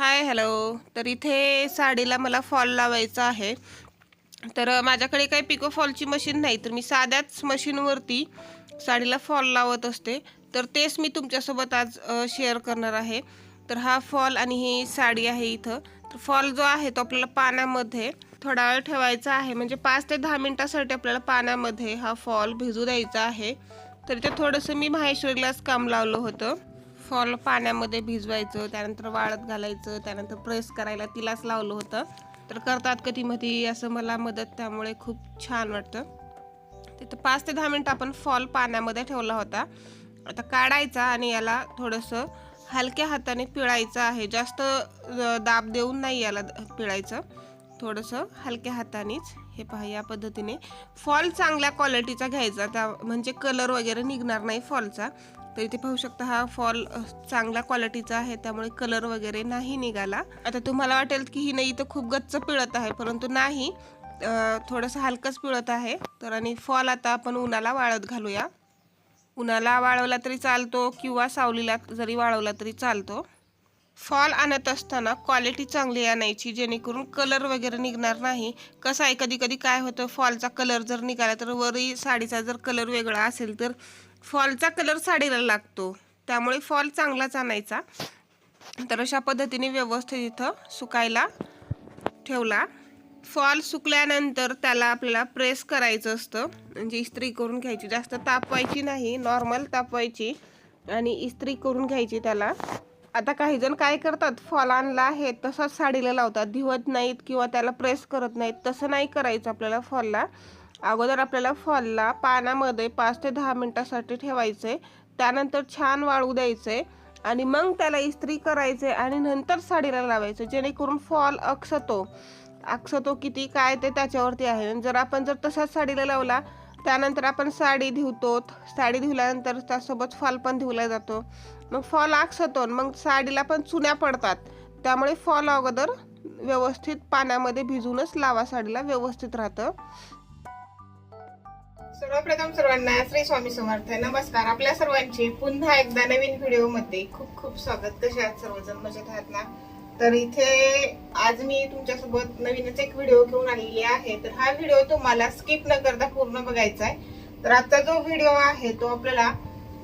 Hi hello तर इथे साडीला मला फॉल लावायचा आहे. तर माझ्याकडे काही पिको फॉलची मशीन नाही तर मी साध्याच मशीनवरती साडीला फॉल लावत असते. तर तेच मी तुमच्यासोबत आज शेअर करणार आहे. तर हा फॉल आणि ही साडी आहे इथं. तर फॉल जो आहे तो आपल्याला पाण्यामध्ये थोडा वेळ ठेवायचा आहे. म्हणजे पाच ते दहा मिनटासाठी आपल्याला पाण्यामध्ये हा फॉल भिजू द्यायचा आहे. तर इथे थोडंसं मी माहेश्वरीलाच काम लावलं होतं. फॉल पाण्यामध्ये भिजवायचं त्यानंतर वाळत घालायचं त्यानंतर प्रेस करायला तिलाच लावलं होतं. तर करतात कधी मधी असं मला मदत त्यामुळे खूप छान वाटतं. तिथं पाच ते दहा मिनटं आपण फॉल पाण्यामध्ये ठेवला होता. आता काढायचा आणि याला थोडंसं हलक्या हाताने पिळायचं आहे. जास्त दाब देऊन नाही याला द- पिळायचं. थोडंसं हलक्या हातानेच. हे पहा या पद्धतीने. फॉल चांगल्या क्वालिटीचा घ्यायचा. त्या म्हणजे कलर वगैरे निघणार नाही फॉलचा. तर इथे पाहू शकता हा फॉल चांगला क्वालिटीचा आहे त्यामुळे कलर वगैरे नाही निघाला. आता तुम्हाला वाटेल की ही नाही तर खूप गच्च पिळत आहे परंतु नाही. थोडंसं हलकंच पिळत आहे. तर आणि फॉल आता आपण उन्हाला वाळत घालूया. उन्हाला वाळवला तरी चालतो किंवा सावलीला जरी वाळवला तरी चालतो. फॉल आणत असताना क्वालिटी चांगली आणायची जेणेकरून कलर वगैरे निघणार नाही. कसं आहे कधी कधी काय होतं फॉलचा कलर जर निघाला तर वरही साडीचा जर कलर वेगळा असेल तर फॉलचा कलर साडीला लागतो. त्यामुळे फॉल चांगलाच आणायचा. तर अशा पद्धतीने व्यवस्थित इथं सुकायला ठेवला. फॉल सुकल्यानंतर त्याला आपल्याला प्रेस करायचं असतं. म्हणजे इस्त्री करून घ्यायची. जास्त तापवायची नाही. नॉर्मल तापवायची आणि इस्त्री करून घ्यायची त्याला. आता काही जण काय करतात? फॉल आणला आहे तसाच साडीला लावतात. धिवत नाहीत किंवा त्याला प्रेस करत नाहीत. तसं नाही करायचं आपल्याला फॉलला. अगोदर आपल्याला फॉलला पाण्यामध्ये पाच ते दहा मिनटासाठी ठेवायचे. त्यानंतर छान वाळू द्यायचे आणि मग त्याला इस्त्री करायचे आणि नंतर साडीला लावायचं जेणेकरून फॉल अक्षतो. अक्षतो किती काय ते त्याच्यावरती आहे. जर आपण जर तसाच साडीला लावला त्यानंतर आपण साडी धुवतो साडी धुल्यानंतर त्यासोबत फॉल पण धुवला जातो. मग फॉल आक्षतो मग साडीला पण चुन्या पडतात. त्यामुळे फॉल अगोदर व्यवस्थित पाण्यामध्ये भिजूनच लावा साडीला व्यवस्थित राहतं. सर्वप्रथम सर्वांना श्री स्वामी समर्थ. नमस्कार. आपल्या सर्वांचे पुन्हा एकदा नवीन व्हिडिओमध्ये खूप खूप स्वागत. कसे आहात सर्वजण? मजेत आहात ना? तर इथे आज मी तुमच्यासोबत नवीनच एक व्हिडिओ घेऊन आलेली आहे. तर हा व्हिडिओ तुम्हाला स्किप न करता पूर्ण बघायचा आहे. तर आजचा जो व्हिडिओ आहे तो आपल्याला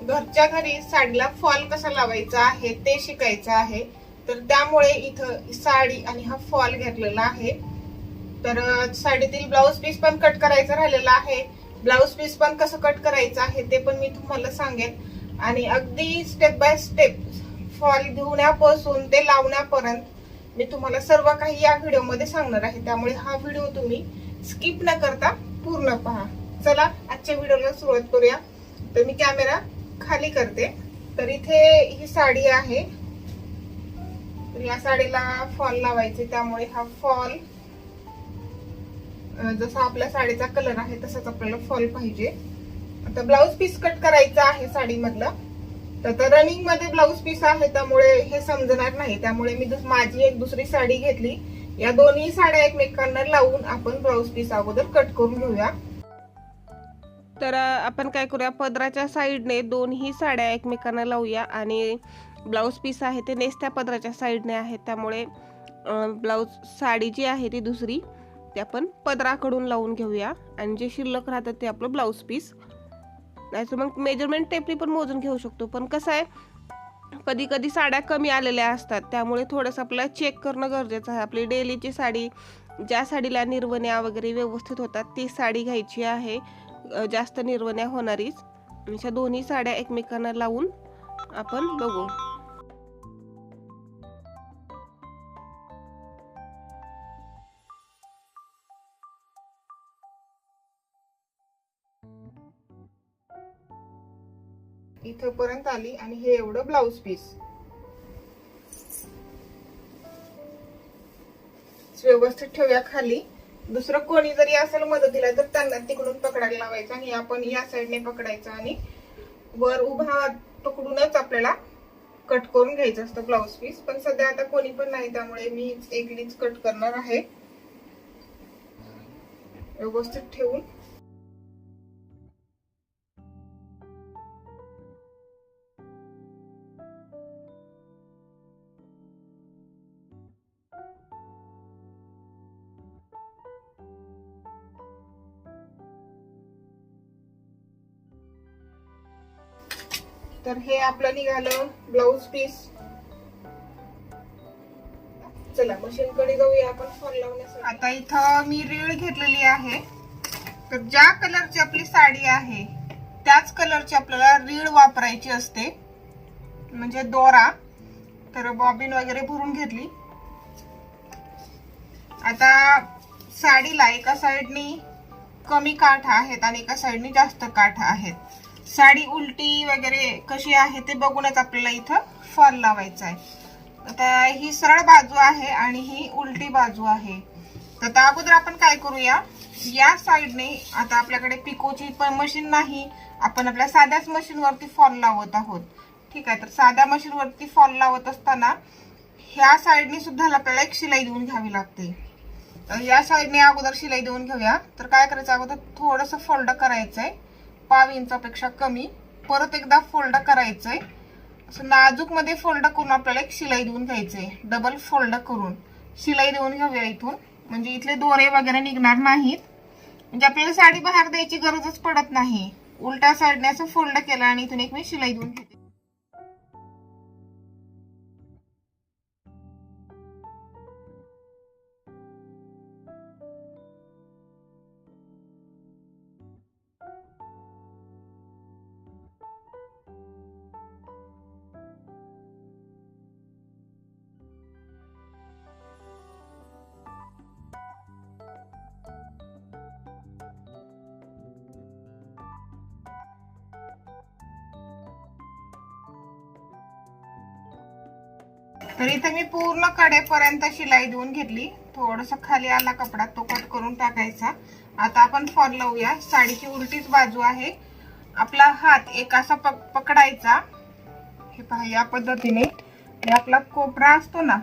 घरच्या घरी साडीला फॉल कसा लावायचा आहे ते शिकायचं आहे. तर त्यामुळे इथं साडी आणि हा फॉल घेतलेला आहे. तर साडीतील ब्लाऊज पीस पण कट करायचं राहिलेला आहे. ब्लाऊज पीस पण कसं कट करायचं आहे ते पण मी तुम्हाला सांगेन. आणि अगदी स्टेप बाय स्टेप फॉल धुण्यापासून ते लावण्यापर्यंत मी तुम्हाला सर्व काही या व्हिडिओमध्ये सांगणार आहे. त्यामुळे हा व्हिडिओ तुम्ही स्किप न करता पूर्ण पहा. चला आजच्या व्हिडिओला सुरुवात करूया. तर मी कॅमेरा खाली करते. तर इथे ही साडी आहे. या साडीला फॉल लावायचे. त्यामुळे हा फॉल जसा आपल्या साडीचा कलर आहे तसाच आपल्याला फॉल पाहिजे. आता ब्लाऊज पीस कट करायचा आहे साडीमधला. तर रनिंगमध्ये ब्लाऊज पीस आहे त्यामुळे हे समजणार नाही. त्यामुळे मी दुस- माझी एक दुसरी साडी घेतली. या दोन्ही साड्या एकमेकांना लावून आपण ब्लाऊज पीस अगोदर कट करून घेऊया. तर आपण काय करूया? पदराच्या साईडने दोन्ही साड्या एकमेकांना लावूया आणि ब्लाऊज पीस आहे ते नेसत्या पदराच्या साईडने आहे. त्यामुळे ब्लाऊज साडी जी आहे ती दुसरी. ते आपण पदराकडून लावून घेऊया. आणि जे शिल्लक राहतात ते आपलं ब्लाऊज पीस नाहीतर मग मेजरमेंट टेपनी पण मोजून घेऊ शकतो. पण कसं आहे कधी कधी साड्या कमी आलेल्या असतात. त्यामुळे थोडंसं आपल्याला चेक करणं गरजेचं आहे. आपली डेलीची साडी ज्या साडीला निर्वण्या वगैरे व्यवस्थित होतात ती साडी घ्यायची आहे. जास्त निर्वण्या होणारीच. अशा दोन्ही साड्या एकमेकांना लावून आपण बघू. इथं पर्यंत आली आणि हे एवढं ब्लाऊज पीस व्यवस्थित ठेवूया खाली. दुसरं कोणी जरी असेल मदतीला तर त्यांना तिकडून पकडायला लावायचं आणि आपण या साईडने पकडायचं आणि वर उभा पकडूनच आपल्याला कट करून घ्यायचं असतं ब्लाऊज पीस पण सध्या आता कोणी पण नाही त्यामुळे मी एकलीच कट करणार आहे. व्यवस्थित ठेवून. तर हे आपलं निघालं ब्लाऊज पीस चला मशीन कडे जाऊया आपण फॉल लावण्यासाठी. आता इथं मी रीळ घेतलेली आहे. तर ज्या कलरची आपली साडी आहे त्याच कलरची आपल्याला रीळ वापरायची असते. म्हणजे दोरा. तर बॉबिन वगैरे भरून घेतली. आता साडीला एका साईडनी कमी काठ आहेत आणि एका साईडनी जास्त काठ आहेत. साडी उलटी वगैरे कशी आहे ते बघूनच आपल्याला इथं फॉल लावायचा आहे आता ही सरळ बाजू आहे आणि ही उलटी बाजू आहे. तर त्या अगोदर आपण काय करूया? या साईडने आता आपल्याकडे पिकोची पण मशीन नाही. आपण आपल्या साध्याच मशीनवरती फॉल लावत आहोत. ठीक आहे तर साध्या मशीनवरती फॉल लावत असताना ह्या साईडने सुद्धा आपल्याला एक शिलाई देऊन घ्यावी लागते. तर या साईडने अगोदर शिलाई देऊन घेऊया. तर काय करायचं? अगोदर थोडंसं फोल्ड आहे पाव इंचापेक्षा कमी. परत एकदा फोल्ड करायचंय. असं नाजूकमध्ये फोल्ड करून आपल्याला एक शिलाई देऊन घ्यायचंय. डबल फोल्ड करून. शिलाई देऊन घेऊया इथून. म्हणजे इथले दोरे वगैरे निघणार नाहीत. म्हणजे आपल्याला साडी बाहेर द्यायची गरजच पडत नाही. उलट्या साईडने असं फोल्ड केलं आणि इथून एक मी शिलाई देऊन घेते. तर इथे मी पूर्ण कडेपर्यंत शिलाई देऊन घेतली. थोडस खाली आला कपडा तो कट करून टाकायचा. आता आपण फॉल लावूया. साडीची उलटीच बाजू आहे. आपला हात एक असा पक पकडायचा. हे पहा या पद्धतीने. आपला कोपरा असतो ना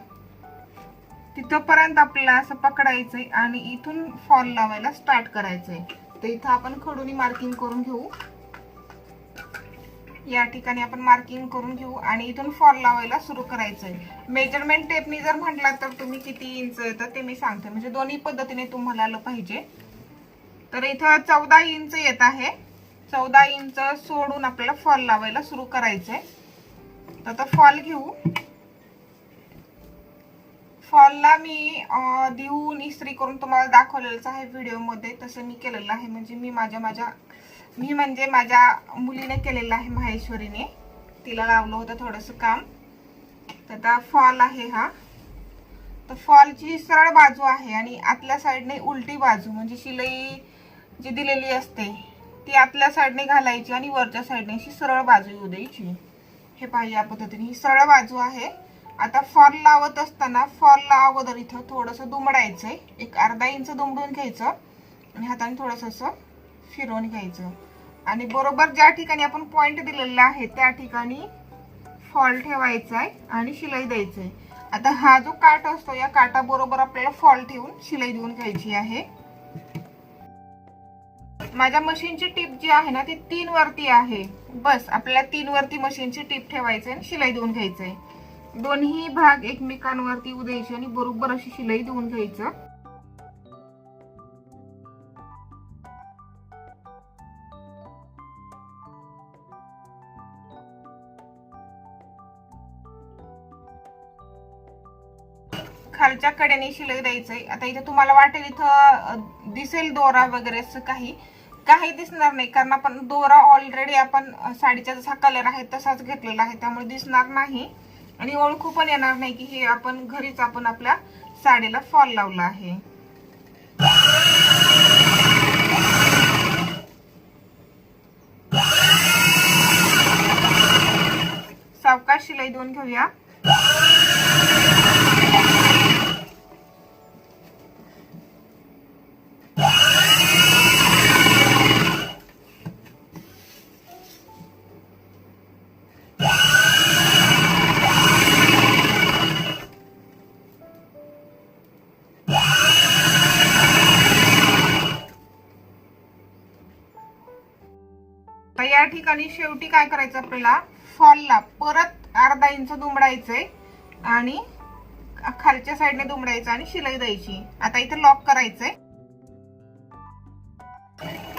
तिथपर्यंत आपल्याला असं पकडायचंय आणि इथून फॉल लावायला स्टार्ट करायचंय. तर इथं आपण खडूनी मार्किंग करून घेऊ. या ठिकाणी आपण मार्किंग करून घेऊ आणि इथून फॉल लावायला सुरू करायचं आहे मेजरमेंट टेपनी जर म्हटला तर तुम्ही किती इंच येतं ते मी सांगते. म्हणजे दोन्ही पद्धतीने तुम्हाला आलं पाहिजे. तर इथं चौदा इंच येत आहे. चौदा इंच सोडून आपल्याला फॉल लावायला सुरू करायचंय. तर आता फॉल घेऊ. फॉलला मी देऊन इस्त्री करून तुम्हाला दाखवलेलंच आहे व्हिडिओमध्ये तसं मी केलेलं आहे. म्हणजे मी माझ्या माझ्या मी म्हणजे माझ्या मुलीने केलेलं आहे माहेश्वरीने. तिला लावलं होतं थोडंसं काम. तर आता फॉल आहे हा. तर फॉलची सरळ बाजू आहे आणि आतल्या साईडने उलटी बाजू म्हणजे शिलाई जी दिलेली असते ती आतल्या साईडने घालायची आणि वरच्या साईडने अशी सरळ बाजू येऊ द्यायची. हे पाहिजे या पद्धतीने ही सरळ बाजू आहे. आता फॉल लावत असताना फॉलला अगोदर इथं थोडंसं दुमडायचंय. एक अर्धा इंच दुमडून घ्यायचं आणि हाताने थोडंसं असं फिरवून घ्यायचं. आणि बरोबर ज्या ठिकाणी आपण पॉइंट दिलेला आहे त्या ठिकाणी फॉल ठेवायचा आहे आणि शिलाई द्यायची आहे आता हा जो काट असतो या काटा बरोबर आपल्याला फॉल ठेवून शिलाई देऊन घ्यायची आहे. माझ्या मशीनची टीप जी आहे ना ती तीन वरती आहे. बस आपल्याला तीन वरती मशीनची टीप ठेवायची आणि शिलाई देऊन घ्यायचंय. दोन्ही भाग एकमेकांवरती उद्यायचे आणि बरोबर अशी शिलाई देऊन घ्यायचं. खालच्या कड्याने शिलाई द्यायचंय. आता इथे तुम्हाला वाटेल इथं दिसेल दोरा वगैरे असं काही. काही दिसणार नाही कारण आपण दोरा ऑलरेडी आपण साडीचा जसा कलर आहे तसाच घेतलेला आहे त्यामुळे दिसणार नाही. आणि ओळखू पण येणार नाही की हे आपण घरीच आपण आपल्या साडीला फॉल लावला आहे. सावकाश शिलाई देऊन घेऊया. या ठिकाणी शेवटी काय करायचं आपल्याला? फॉलला परत अर्धा इंच दुमडायचंय आणि खालच्या साईडने दुमडायचं आणि शिलाई द्यायची. आता इथे लॉक करायचंय.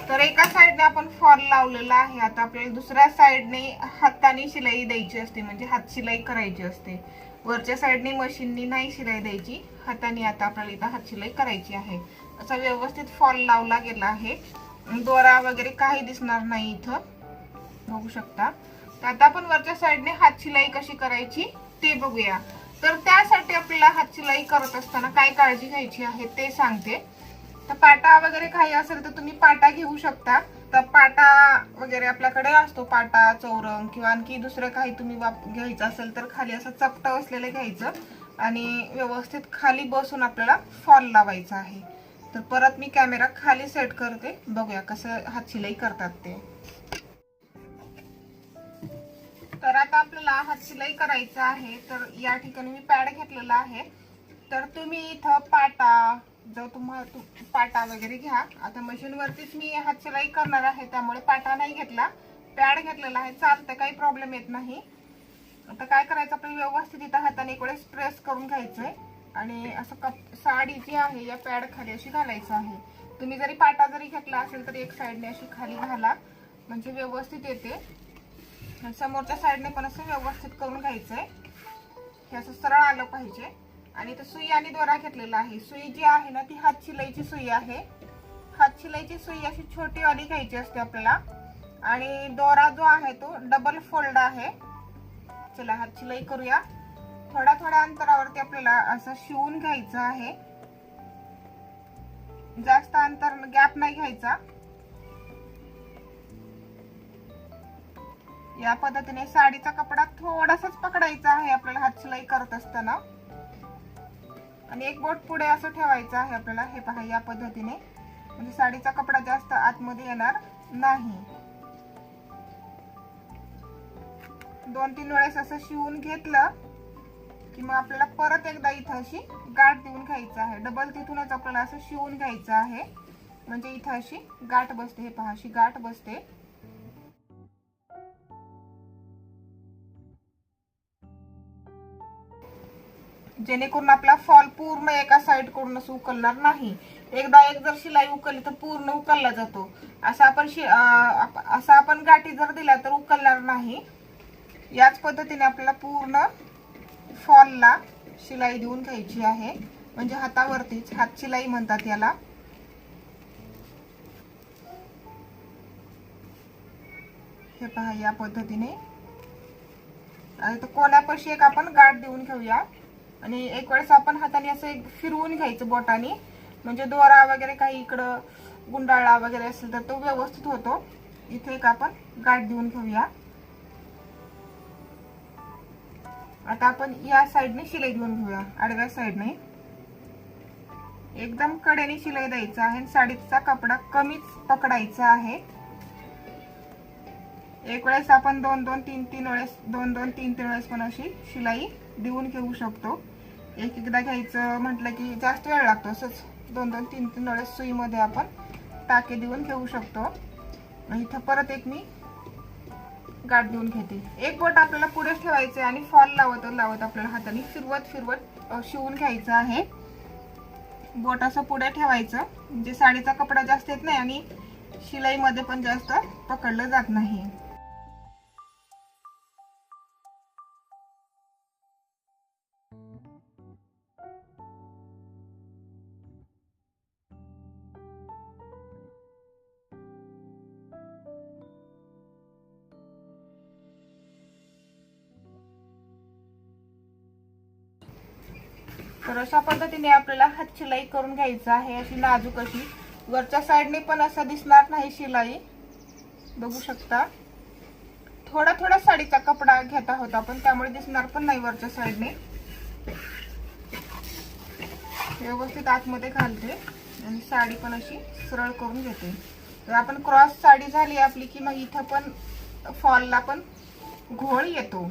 तर एका साईडने आपण फॉल लावलेला आहे. आता आपल्याला दुसऱ्या साईडने हाताने शिलाई द्यायची असते. म्हणजे हात शिलाई करायची असते. वरच्या साईडने मशीननी नाही शिलाई द्यायची. हाताने आता आपल्याला इथं हात शिलाई करायची आहे. असा व्यवस्थित फॉल लावला गेला आहे. दोरा वगैरे काही दिसणार नाही इथं. बघू शकता. तर आता आपण वरच्या साईडने हात शिलाई कशी करायची ते बघूया. तर त्यासाठी आपल्याला हात शिलाई करत असताना काय काळजी घ्यायची आहे ते सांगते. तर पाटा वगैरे काही असेल तर तुम्ही पाटा घेऊ शकता. तर पाटा वगैरे आपल्याकडे असतो पाटा चौरंग किंवा आणखी दुसरं काही तुम्ही वाप घ्यायचं असेल तर खाली असं चपटं असलेलं घ्यायचं. आणि व्यवस्थित खाली बसून आपल्याला फॉल लावायचा आहे. तर परत मी कॅमेरा खाली सेट करते. बघूया कसं हात शिलाई करतात ते. तर आता आपल्याला हात शिलाई करायचं आहे. तर या ठिकाणी मी पॅड घेतलेला आहे. तर तुम्ही इथं पाटा जर तुम्हाला तु- पाटा वगैरे घ्या. आता मशीनवरतीच मी हात शिलाई करणार आहे. त्यामुळे पाटा नाही घेतला. पॅड घेतलेला आहे. चालतं काही प्रॉब्लेम येत नाही. आता काय करायचं? आपल्याला व्यवस्थित इथं हाताने एक वेळेस प्रेस करून घ्यायचं आहे आणि असं कप साडी जी आहे या पॅड खाली अशी घालायचं आहे. तुम्ही जरी पाटा जरी घेतला असेल तर एक साईडने अशी खाली घाला. म्हणजे व्यवस्थित येते. समोरच्या साईडने पण असं व्यवस्थित करून घ्यायचं आहे हे असं सरळ आलं पाहिजे. आणि तर सुई आणि दोरा घेतलेला आहे. सुई जी आहे ना ती हात शिलाईची सुई आहे. हात शिलाईची सुई अशी छोटीवाली घ्यायची असते आपल्याला. आणि दोरा जो आहे तो डबल फोल्ड आहे. चला हात शिलाई करूया. थोड्या थोड्या अंतरावरती आपल्याला असं शिवून घ्यायचं आहे. जास्त अंतर गॅप नाही घ्यायचा. या पद्धतीने साडीचा कपडा थोडासाच पकडायचा आहे आपल्याला हात शिलाई करत असताना. आणि एक बोट पुढे असं ठेवायचं आहे आपल्याला हे पहा या पद्धतीने. म्हणजे साडीचा कपडा जास्त आतमध्ये येणार नाही. दोन तीन वेळेस असं शिवून घेतलं. की मग आपल्याला परत एकदा इथं अशी गाठ देऊन घ्यायचं आहे. डबल तिथूनच आपल्याला असं शिवून घ्यायचं आहे. म्हणजे इथं अशी गाठ बसते. हे पहा अशी गाठ बसते. जेणेकरून आपला फॉल पूर्ण एका साइडकडून उकलणार नाही. एकदा एक जर शिलाई उकलली तर पूर्ण उकलला जातो. असा आपण शि- आपण गाठी जर दिला तर उकलणार नाही. याच पद्धतीने आपल्याला पूर्ण फॉलला शिलाई देऊन घ्यायची आहे. म्हणजे हातावरतीच हात शिलाई म्हणतात याला. हे पहा या पद्धतीने. आणि तर कोण्यापाशी एक आपण गाठ देऊन घेऊया. आणि एक वेळेस आपण हाताने असं एक फिरवून घ्यायचं बोटाने. म्हणजे दोरा वगैरे काही इकडं गुंडाळा वगैरे असेल तर तो व्यवस्थित होतो. इथे एक आपण गाठ देऊन घेऊया. आता आपण या साईडने शिलाई देऊन घेऊया आडव्या साईडने. एकदम कडेने शिलाई द्यायचं आहे आणि साडीचा कपडा कमीच पकडायचा आहे. एक वेळेस आपण दोन दोन तीन तीन वेळेस दोन दोन तीन तीन वेळेस पण अशी शिलाई देऊन घेऊ शकतो. एक एकदा घ्यायचं म्हटलं की जास्त वेळ लागतो असंच. दोन दोन तीन तीन वेळेस सुईमध्ये आपण टाके देऊन घेऊ शकतो. इथं परत एक मी गाठ देऊन घेते. एक बोट आपल्याला पुढे ठेवायचे आणि फॉल लावत लावत आपल्याला हाताने फिरवत फिरवत शिवून घ्यायचं आहे. बोट असं पुढे ठेवायचं. म्हणजे साडीचा कपडा जास्त येत नाही आणि शिलाईमध्ये पण जास्त पकडलं जात नाही. अशा पद्धतीने आपल्याला हात शिलाई करून घ्यायचं आहे. अशी नाजूक अशी. वरच्या साईडने पण असं दिसणार नाही शिलाई. बघू शकता. थोडा थोडा साडीचा कपडा घेत आहोत आपण. त्यामुळे दिसणार पण नाही वरच्या साईडने. व्यवस्थित आतमध्ये घालते. आणि साडी पण अशी सरळ करून घेते. तर आपण क्रॉस साडी झाली आपली की मग इथं पण फॉलला पण घोळ येतो.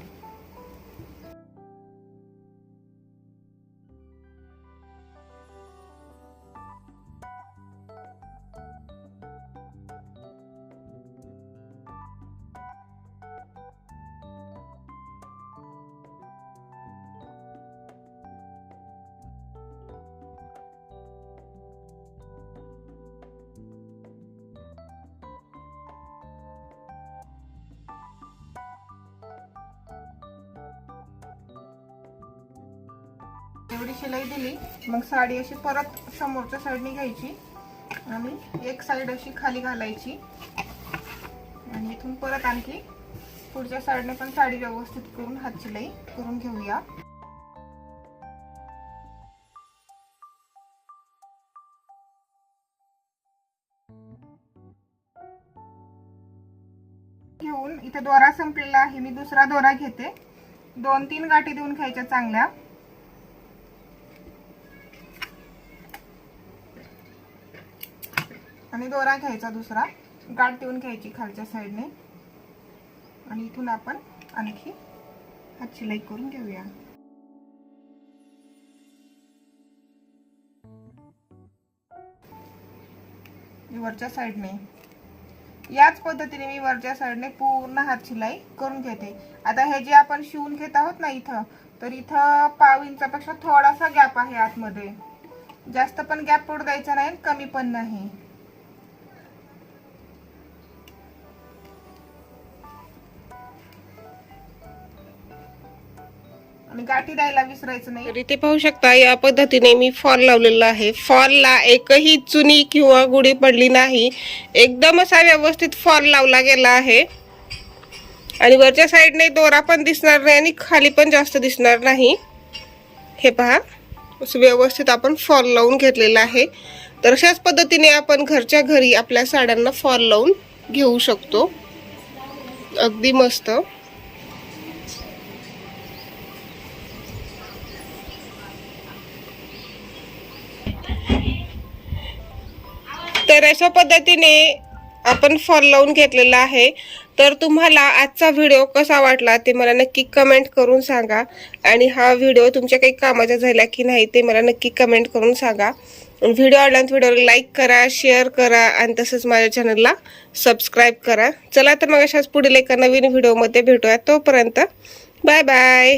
एवढी शिलाई दिली. मग साडी अशी परत समोरच्या साईडने घ्यायची. आणि एक साईड अशी खाली घालायची. आणि इथून परत आणखी पुढच्या साईडने पण साडी व्यवस्थित करून हात शिलाई करून घेऊया. घेऊन इथे दोरा संपलेला आहे. मी दुसरा दोरा घेते. दोन तीन गाठी देऊन घ्यायच्या चांगल्या. आणि दोरा घ्यायचा दुसरा. गाठ देऊन घ्यायची खालच्या साईडने. आणि इथून आपण आणखी हात शिलाई करून घेऊया. वरच्या साईडने. याच पद्धतीने मी वरच्या साईडने पूर्ण हात शिलाई करून घेते. आता हे जे आपण शिवून घेत आहोत ना इथं तर इथं पाव इंचापेक्षा थोडासा गॅप आहे आतमध्ये. जास्त पण गॅप पडू द्यायचा नाही कमी पण नाही. आणि गाठी द्यायला विसरायचं नाही. तर इथे पाहू शकता या पद्धतीने मी फॉल लावलेला आहे. फॉलला एकही चुनी किंवा गुढी पडली नाही. एकदम असा व्यवस्थित फॉल लावला गेला आहे. आणि वरच्या साईडने दोरा पण दिसणार नाही आणि खाली पण जास्त दिसणार नाही. हे पहा असं व्यवस्थित आपण फॉल लावून घेतलेला आहे. तर अशाच पद्धतीने आपण घरच्या घरी आपल्या साड्यांना फॉल लावून घेऊ शकतो. अगदी मस्त. तर अशा पद्धतीने आपण फॉल लावून घेतलेला आहे. तर तुम्हाला आजचा व्हिडिओ कसा वाटला ते मला नक्की कमेंट करून सांगा. आणि हा व्हिडिओ तुमच्या काही कामाचा झाला की नाही ते मला नक्की कमेंट करून सांगा. व्हिडिओ आवडला व्हिडिओला लाईक करा शेअर करा आणि तसंच माझ्या चॅनलला सबस्क्राईब करा. चला तर मग अशाच पुढील एका नवीन व्हिडिओमध्ये भेटूया. तोपर्यंत बाय बाय